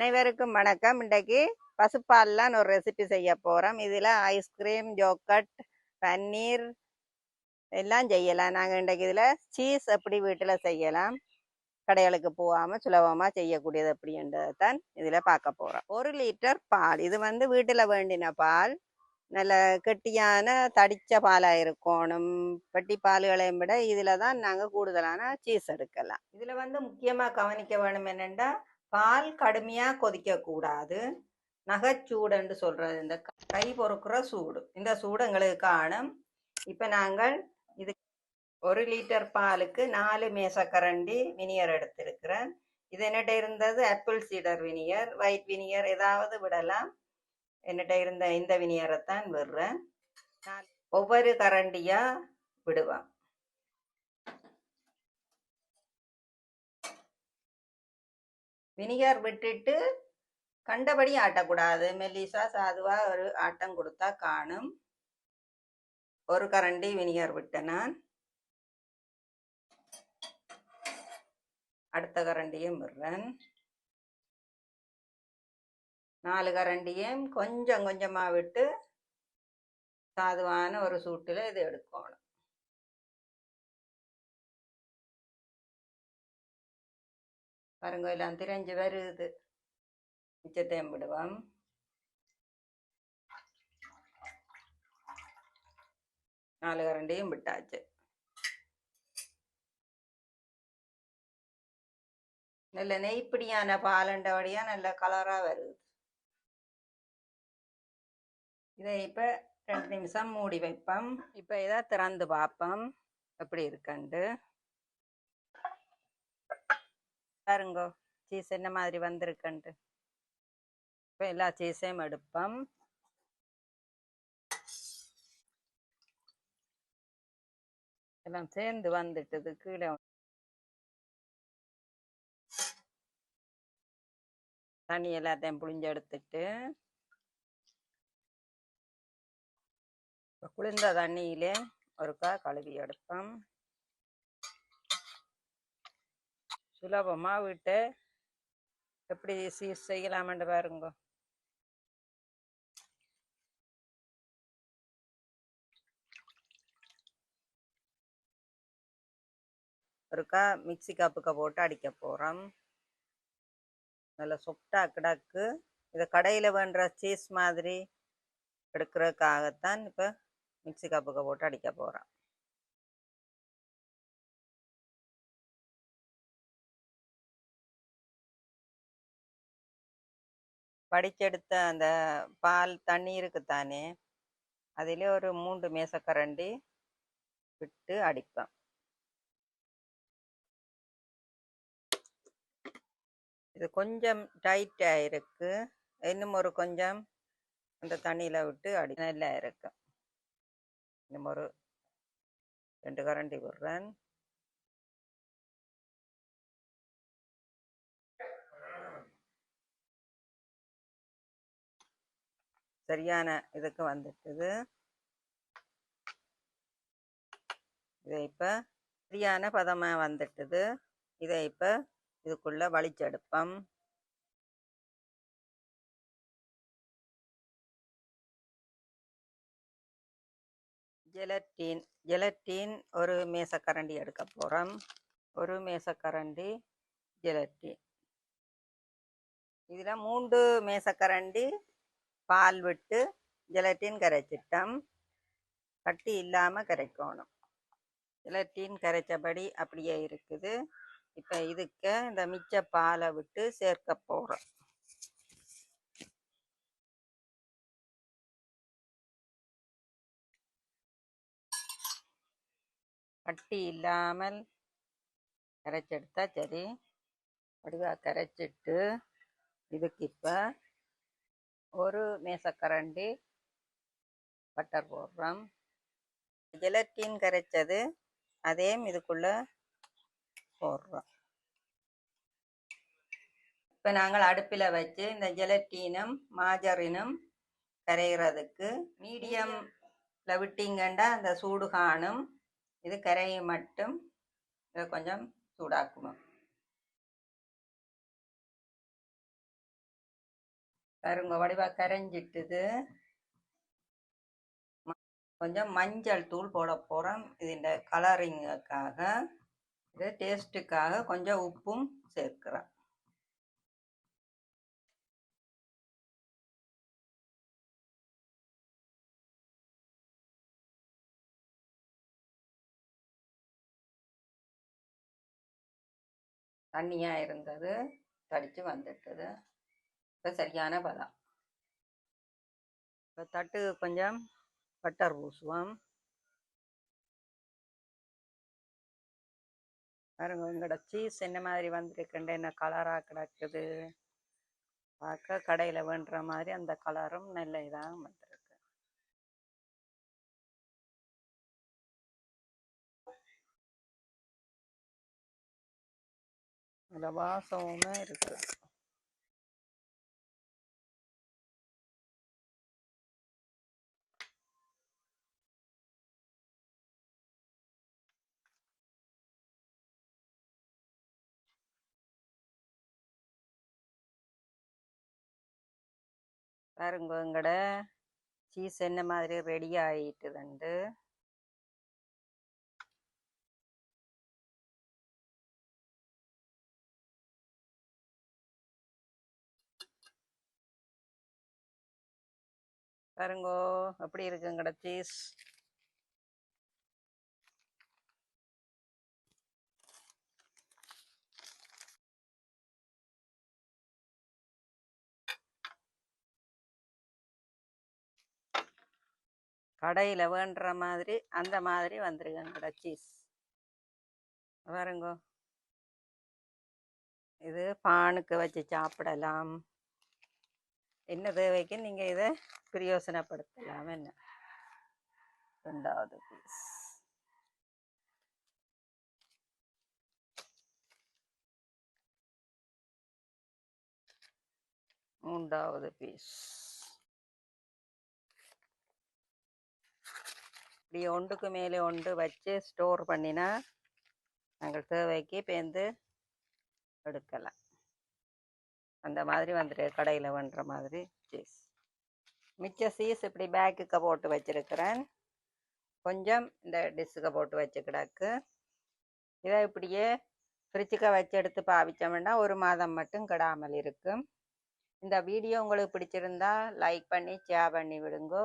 அனைவருக்கும் வணக்கம். இன்றைக்கு பசுப்பால்லாம் ஒரு ரெசிபி செய்ய போகிறோம் இதில் ஐஸ்கிரீம் ஜோக்கட் பன்னீர் எல்லாம் செய்யலாம். நாங்கள் இன்றைக்கு இதில் சீஸ் எப்படி வீட்டில் செய்யலாம் கடைகளுக்கு போகாமல் சுலபமாக செய்யக்கூடியது அப்படின்றதை தான் இதில் பார்க்க போகிறோம் ஒரு லிட்டர் பால். இது வந்து வீட்டில் வேண்டின பால். நல்ல கெட்டியான தடித்த பாலாக இருக்கணும். பெட்டி பால்களையும் விட இதில் தான் நாங்கள் கூடுதலான சீஸ் எடுக்கலாம். இதில் வந்து முக்கியமாக கவனிக்க வேணும் என்னென்னா பால் கடுமையாக கொதிக்கக்கூடாது நகைச்சூடுன்னு சொல்கிறது இந்த கை பொறுக்கிற சூடு. இந்த சூடு எங்களுக்கு காணும். இப்போ நாங்கள் இது ஒரு லிட்டர் பாலுக்கு நாலு மேசக்கரண்டி வினியர் எடுத்திருக்கிறேன். இது என்னட்ட இருந்தது ஆப்பிள் சீடர் வினியர் ஒயிட் வினியர் ஏதாவது விடலாம். என்னட்ட இருந்த இந்த வினியரை தான் விடுறேன் ஒவ்வொரு கரண்டியாக விடுவேன் வினிகர் விட்டுட்டு கண்டபடி ஆட்டக்கூடாது. மெல்லிசா சாதுவா ஒரு ஆட்டம் கொடுத்தா காணும். ஒரு கரண்டி வினிகர் விட்டேன் நான். அடுத்த கரண்டியும் விடுறேன். நாலு கரண்டியும் கொஞ்சம் கொஞ்சமாக விட்டு சாதுவான ஒரு சூட்டில் இது எடுக்கணும். பாருங்க எல்லாம் திரைஞ்சு வருது. மிச்சத்தையும் விடுவோம். நாலு கரண்டியும் விட்டாச்சு. நல்ல நெய்ப்பிடியான பாலண்டபடியா நல்ல கலரா வருது. இதை இப்ப ரெண்டு நிமிஷம் மூடி வைப்போம். இப்ப இதை திறந்து பார்ப்போம். எப்படி இருக்குண்டு பாருங்கோ. சீஸ் என்ன மாதிரி வந்திருக்குன்ட்டு. இப்போ எல்லா சீஸையும் எடுப்போம். எல்லாம் சேர்ந்து வந்துட்டது. கீழே தண்ணி எல்லாத்தையும் புழிஞ்சு எடுத்துட்டு. குளிர்ந்த தண்ணியிலே ஒருக்கா கழுவி எடுப்போம். சுலபமாக விட்டு எப்படி சீஸ் செய்யலாமென்று பாருங்க. ஒருக்கா மிக்சி கப்புக்க போட்டு அடிக்க போகிறோம் நல்லா சொப்டா கிடக்கு. இதை கடையில் வேண்ட சீஸ் மாதிரி எடுக்கிறதுக்காகத்தான் இப்போ மிக்சி கப்புக்க போட்டு அடிக்க போகிறோம் வடிச்செடுத்த அந்த பால் தண்ணி இருக்குத்தானே அதிலே ஒரு மூன்று மேசக்கரண்டி விட்டு அடிப்பேன். இது கொஞ்சம் டைட்டாக இருக்கு இன்னும் ஒரு கொஞ்சம் அந்த தண்ணியில் விட்டு அடி நல்லா இருக்கு. இன்னும் ஒரு ரெண்டு கரண்டி விடுறேன். சரியான இதுக்கு வந்துட்டுது இதை இப்போ சரியான பதமாக வந்துட்டுது இதை இப்போ இதுக்குள்ள வலிச்செடுப்போம் ஜெலட்டின் ஜெலட்டின் ஒரு மேசக்கரண்டி எடுக்க போகிறோம் ஒரு மேசக்கரண்டி ஜெலட்டின் இதில் மூன்று மேசக்கரண்டி பால் விட்டு ஜெலட்டின் கரைச்சிட்டோம். கட்டி இல்லாமல் கரைக்கணும். ஜெலட்டின் கரைச்சபடி அப்படியே இருக்குது. இப்போ இதுக்கு இந்த மிச்ச பாலை விட்டு சேர்க்க போகிறோம் கட்டி இல்லாமல் கரைச்செடுத்தா சரி. வடிவாக கரைச்சிட்டு இதுக்கு இப்போ ஒரு மேசக்கரண்டி பட்டர் போடுறோம். ஜெலட்டின் கரைச்சது அதையும் இதுக்குள்ளே போடுறோம். இப்போ நாங்கள் அடுப்பில் வச்சு இந்த ஜெலட்டீனும் மாஜரினும் கரைகிறதுக்கு மீடியமில் விட்டிங்கண்டா அந்த சூடு காணும் இது கரையை மட்டும் இதை கொஞ்சம் சூடாக்கணும் பாருங்க வடிவா கரைஞ்சிட்டுது. கொஞ்சம் மஞ்சள் தூள் போட போகிறோம் இதுஇந்த கலரிங்குக்காக இது டேஸ்ட்டுக்காக கொஞ்சம் உப்பும் சேர்க்கிறேன் தண்ணியாக இருந்தது தடித்து வந்துட்டது. இப்போ சரியான பதம். இப்போ தட்டு கொஞ்சம் பட்டர் பூசுவோம். பாருங்க எங்களோட சீஸ் என்ன மாதிரி வந்திருக்குண்டு என்ன கலராக கிடக்குது? பார்க்க கடையில் வேண்டுற மாதிரி அந்த கலரும் நல்ல இதாக வந்திருக்கு. அதில் வாசமுமே இருக்குது பாருங்க எங்கட சீஸ் என்ன மாதிரி ரெடி ஆயிட்டுதுண்டு. பாருங்கோ எப்படி இருக்குங்கட சீஸ் கடையில் வேண்டுற மாதிரி அந்த மாதிரி வந்திருக்கு சீஸ். பாருங்கோ. இது பானுக்கு வச்சு சாப்பிடலாம். என்ன தேவைக்கு நீங்கள் இதை பிரயோசனப்படுத்தலாம். என்ன? ரெண்டாவது பீஸ் மூன்றாவது பீஸ் இப்படி ஒன்றுக்கு மேலே ஒன்று வச்சு ஸ்டோர் பண்ணினா நாங்கள் தேவைக்கு பேந்து எடுக்கலாம். அந்த மாதிரி வந்துட்டு கடையில் பண்ணுற மாதிரி சீஸ் மிச்ச சீஸ் இப்படி பேக்குக்கு போட்டு வச்சுருக்கிறேன். கொஞ்சம் இந்த டிஷ்ஷுக்கு போட்டு வச்சுக்கிடக்கு இதை இப்படியே ஃப்ரிட்ஜுக்கு வச்சு எடுத்து பாவிச்சோம்னா ஒரு மாதம் மட்டும் கெடாமல் இருக்கும். இந்த வீடியோ உங்களுக்கு பிடிச்சிருந்தா லைக் பண்ணி ஷேர் பண்ணி விடுங்கோ.